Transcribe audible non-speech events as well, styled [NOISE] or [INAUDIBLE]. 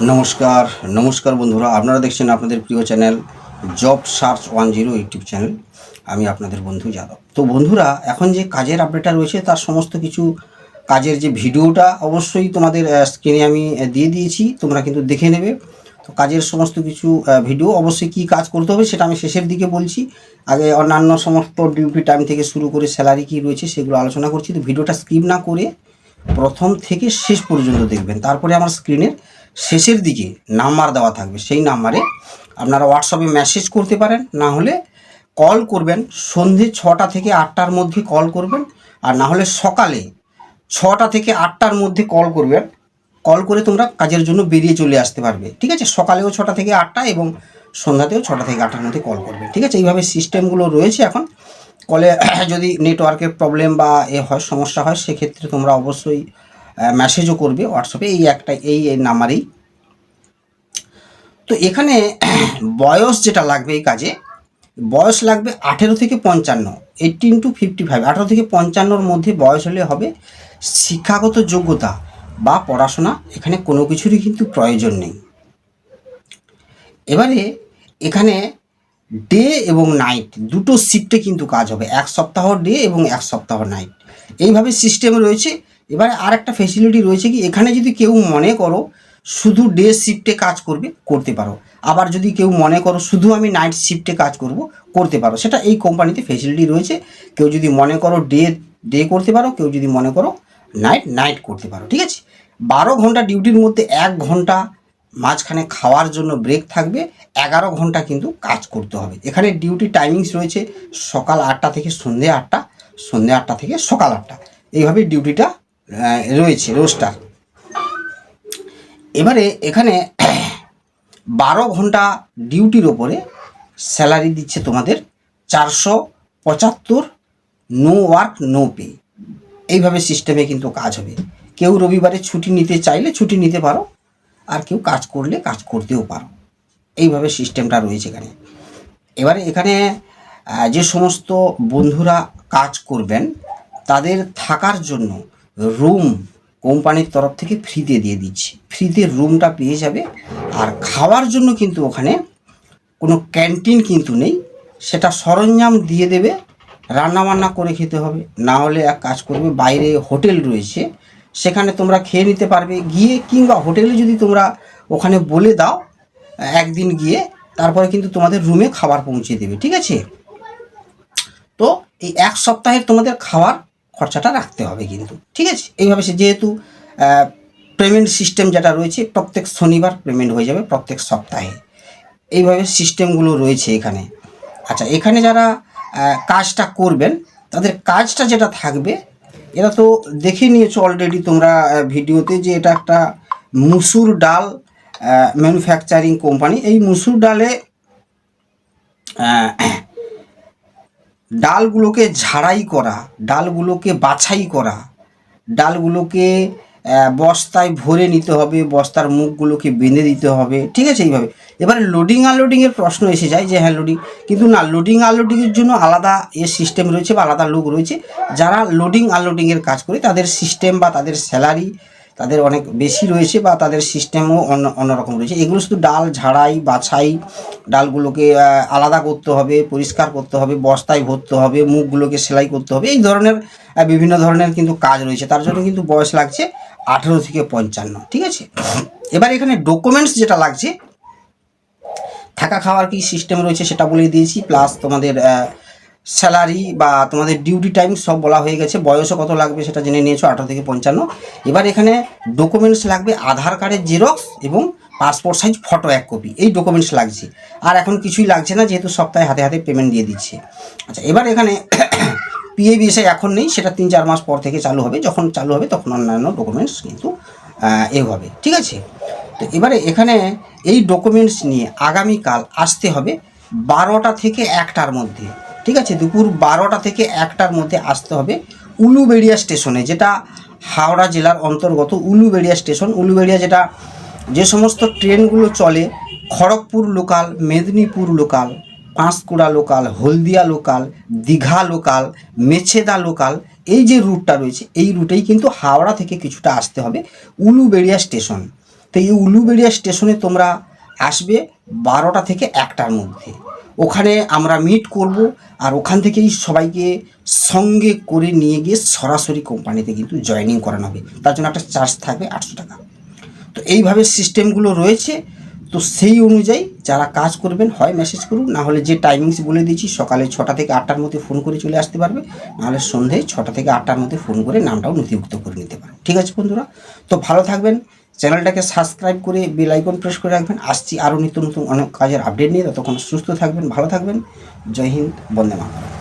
নমস্কার নমস্কার বন্ধুরা, আপনারা দেখছেন আপনাদের প্রিয় channel job search one zero YouTube channel. আমি আপনাদের বন্ধু যাদব। তো বন্ধুরা, এখন যে কাজের আপডেটটা রয়েছে, তার সমস্ত কিছু কাজের যে ভিডিওটা অবশ্যই তোমাদের স্ক্রিনে আমি দিয়ে দিয়েছি, তোমরা কিন্তু দেখে নেবে। তো কাজের সমস্ত কিছু ভিডিও, অবশ্যই কী কাজ করতে হবে সেটা আমি শেষের দিকে বলছি। আগে অন্যান্য সমস্ত ডিউটি টাইম থেকে শুরু করে স্যালারি কী রয়েছে সেগুলো আলোচনা করছি। তো ভিডিওটা স্কিপ না করে প্রথম থেকে শেষ পর্যন্ত দেখবেন। তারপরে আমার স্ক্রিনের শেষের দিকে নাম্বার দেওয়া থাকবে। সেই নাম্বারে আপনারা হোয়াটসঅ্যাপে মেসেজ করতে পারেন, না হলে কল করবেন, সন্ধে ছটা থেকে আটটার মধ্যে কল করবেন, আর না হলে সকালে ছটা থেকে আটটার মধ্যে কল করবেন। কল করে তোমরা কাজের জন্য বেরিয়ে চলে আসতে পারবে। ঠিক আছে? সকালেও ছটা থেকে আটটা এবং সন্ধ্যাতেও ছটা থেকে আটটার মধ্যে কল করবে। ঠিক আছে? এইভাবে সিস্টেমগুলো রয়েছে এখন। কলে [COUGHS] যদি নেটওয়ার্কের প্রবলেম বা এ হয়, সমস্যা হয়, সেক্ষেত্রে তোমরা অবশ্যই মেসেজও করবে হোয়াটসঅ্যাপে এই একটা এই নাম্বারেই তো এখানে বয়স যেটা লাগবে এই কাজে, বয়স লাগবে আঠেরো থেকে পঞ্চান্ন এইটিন টু ফিফটি ফাইভ আঠেরো থেকে পঞ্চান্নর মধ্যে বয়স হলে হবে শিক্ষাগত যোগ্যতা বা পড়াশোনা, এখানে কোনো কিছুরই কিন্তু প্রয়োজন নেই। এবারে এখানে ডে এবং নাইট, দুটো শিফটে কিন্তু কাজ হবে, এক সপ্তাহ ডে এবং এক সপ্তাহ নাইট। এইভাবে সিস্টেম রয়েছে। এবারে আর একটা ফেসিলিটি রয়েছে কি, এখানে যদি কেউ মনে করো শুধু ডে শিফটে কাজ করবে, করতে পারো। আবার যদি কেউ মনে করো, শুধু আমি নাইট শিফটে কাজ করব, করতে পারো। সেটা এই কোম্পানিতে ফেসিলিটি রয়েছে। কেউ যদি মনে করো ডে ডে করতে পারো। কেউ যদি মনে করো নাইট নাইট করতে পারো। ঠিক আছে? বারো ঘণ্টা ডিউটির মধ্যে এক ঘণ্টা মাঝখানে খাওয়ার জন্য ব্রেক থাকবে। এগারো ঘণ্টা কিন্তু কাজ করতে হবে। এখানে ডিউটি টাইমিংস রয়েছে সকাল আটটা থেকে সন্ধে আটটা সন্ধে আটটা থেকে সকাল আটটা। এইভাবে ডিউটিটা রয়েছে রোস্টার এবারে এখানে [CLEARS THROAT] বারো ঘণ্টা ডিউটির ওপরে স্যালারি দিচ্ছে তোমাদের চারশো পঁচাত্তর, নো ওয়ার্ক, নো পে। এইভাবে সিস্টেমে কিন্তু কাজ হবে। কেউ রবিবারে ছুটি নিতে চাইলে ছুটি নিতে পারো, আর কেউ কাজ করলে কাজ করতেও পারো। এইভাবে সিস্টেমটা রয়েছে এখানে। এবারে এখানে যে সমস্ত বন্ধুরা কাজ করবেন, তাদের থাকার জন্য রুম কোম্পানির তরফ থেকে ফ্রিতে দিয়ে দিচ্ছে। ফ্রিতে রুমটা পেয়ে যাবে। আর খাওয়ার জন্য কিন্তু ওখানে কোনো ক্যান্টিন কিন্তু নেই। সেটা সরঞ্জাম দিয়ে দেবে। রান্নাবান্না করে খেতে হবে। না হলে এক কাজ করবে, বাইরে হোটেল রয়েছে। সেখানে তোমরা খেয়ে নিতে পারবে। গিয়ে কিংবা হোটেলে যদি তোমরা ওখানে বলে দাও, একদিন গিয়ে তারপরে কিন্তু তোমাদের রুমে খাবার পৌঁছে দেবে। ঠিক আছে? তো এই এক সপ্তাহের তোমাদের খাওয়ার খরচাটা রাখতে হবে কিন্তু, ঠিক আছে? এইভাবে সে যেহেতু পেমেন্ট সিস্টেম যেটা রয়েছে, প্রত্যেক শনিবার পেমেন্ট হয়ে যাবে প্রত্যেক সপ্তাহে। এইভাবে সিস্টেমগুলো রয়েছে এখানে। আচ্ছা এখানে যারা কাজটা করবেন, তাদের কাজটা যেটা থাকবে এটা তো দেখে নিয়েছো অলরেডি তোমরা ভিডিওতে যে এটা একটা মুসুর ডাল ম্যানুফ্যাকচারিং কোম্পানি এই মুসুর ডালে ডালগুলোকে ঝাড়াই করা, ডালগুলোকে বাছাই করা, ডালগুলোকে বস্তায় ভরে নিতে হবে, বস্তার মুখগুলোকে বেঁধে দিতে হবে, ঠিক আছে এইভাবে। এবারে লোডিং আনলোডিংয়ের প্রশ্ন এসে যায় যে হ্যাঁ লোডিং কিন্তু না লোডিং আনলোডিংয়ের জন্য আলাদা এ সিস্টেম রয়েছে বা আলাদা লোক রয়েছে। যারা লোডিং আনলোডিংয়ের কাজ করে, তাদের সিস্টেম বা তাদের স্যালারি তাদের অনেক বেশি রয়েছে বা তাদের সিস্টেমও অন্য, অন্যরকম রয়েছে। এগুলো শুধু ডাল ঝাড়াই, বাছাই, ডালগুলোকে আলাদা করতে হবে, পরিষ্কার করতে হবে, বস্তায় ভরতে হবে, মুখগুলোকে সেলাই করতে হবে। এই ধরনের বিভিন্ন ধরনের কিন্তু কাজ রয়েছে। তার জন্য কিন্তু বয়স লাগছে আঠেরো থেকে পঞ্চান্ন, ঠিক আছে? এবার এখানে ডকুমেন্টস যেটা লাগছে, থাকা খাওয়ার কি সিস্টেম রয়েছে সেটা বলে দিয়েছি। প্লাস তোমাদের স্যালারি বা তোমাদের ডিউটি টাইম সব বলা হয়ে গেছে। বয়সও কত লাগবে সেটা জেনে নিয়েছো, আঠারো থেকে পঞ্চান্ন। এবার এখানে ডকুমেন্টস লাগবে, আধার কার্ডের জেরক্স এবং পাসপোর্ট সাইজ ফটো এক কপি এই ডকুমেন্টস লাগছে। আর এখন কিছুই লাগছে না, যেহেতু সপ্তাহে হাতে হাতে পেমেন্ট দিয়ে দিচ্ছে। আচ্ছা এবার এখানে [COUGHS] পিএ বিএসআই এখন নেই, সেটা তিন চার মাস পর থেকে চালু হবে। যখন চালু হবে তখন অন্যান্য ডকুমেন্টস কিন্তু এ হবে। ঠিক আছে? তো এবারে এখানে এই ডকুমেন্টস নিয়ে আগামীকাল আসতে হবে বারোটা থেকে একটার মধ্যে। ঠিক আছে? দুপুর বারোটা থেকে একটার মধ্যে আসতে হবে উলুবেড়িয়া স্টেশনে, যেটা হাওড়া জেলার অন্তর্গত উলুবেড়িয়া স্টেশন। উলুবেড়িয়া যেটা, যে সমস্ত ট্রেনগুলো চলে, Kharagpur local Medinipur local Panskura local Haldia local Digha local Mecheda local এই যে রুটটা রয়েছে, এই রুটেই কিন্তু হাওড়া থেকে কিছুটা আসতে হবে উলুবেড়িয়া স্টেশন। তো এই উলুবেড়িয়া স্টেশনে তোমরা আসবে বারোটা থেকে একটার মধ্যে। ওখানে আমরা মিট করব আর ওখান থেকেই সবাইকে সঙ্গে করে নিয়ে গিয়ে সরাসরি কোম্পানিতে কিন্তু জয়েনিং করানো হবে। তার জন্য একটা চার্জ থাকবে আটশো টাকা। তো এইভাবে সিস্টেমগুলো রয়েছে। তো সেই অনুযায়ী যারা কাজ করবেন, হয় মেসেজ করুন, না হলে যে টাইমিংস বলে দিয়েছি, সকালে ছটা থেকে আটটার মধ্যে ফোন করে চলে আসতে পারবে নাহলে সন্ধে ছটা থেকে আটটার মধ্যে ফোন করে নামটাও নথিভুক্ত করে নিতে পারেন ঠিক আছে বন্ধুরা? তো ভালো থাকবেন চ্যানেলটাকে সাবস্ক্রাইব করে বেল আইকন প্রেস করে রাখবেন। আসছি আরও নিত্য নতুন অনেক কাজের আপডেট নিয়ে। ততক্ষণ সুস্থ থাকবেন, ভালো থাকবেন। জয় হিন্দ, বন্দে মাতরম।